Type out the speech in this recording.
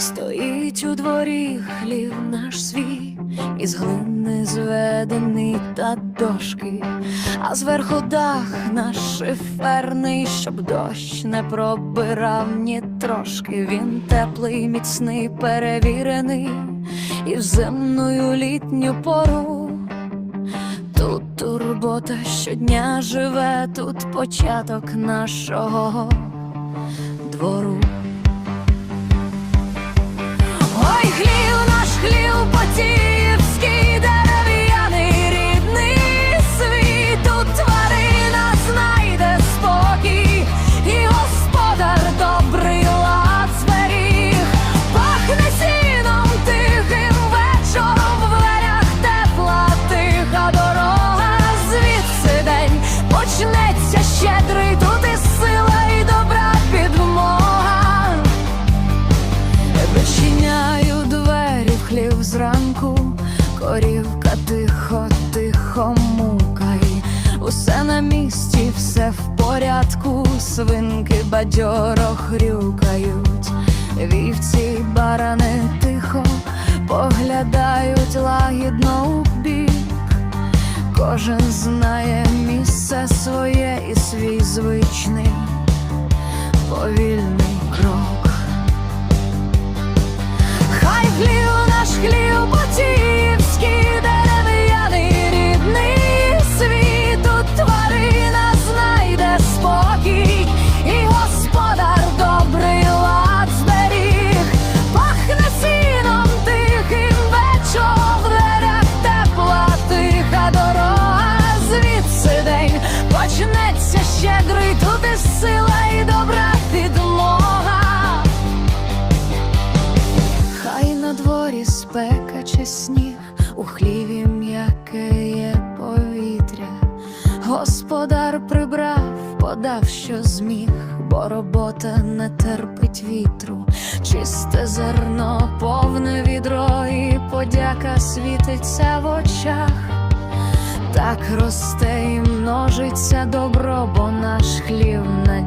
Стоїть у дворі хлів наш свій, із глини зведений та дошки, а зверху дах наш шиферний, щоб дощ не пробирав ні трошки. Він теплий, міцний, перевірений, і в земною літню пору. Тут турбота щодня живе, тут початок нашого двору. Корівка тихо, тихо мукає, усе на місці, все в порядку, свинки бадьоро хрюкають, вівці барани тихо поглядають лагідно у бік. Кожен знає місце своє і свій звичний сніг, у хліві м'яке повітря. Господар прибрав, подав, що зміг, бо робота не терпить вітру, чисте зерно, повне відро, і подяка світиться в очах. Так росте і множиться добро, бо наш хлів маяк.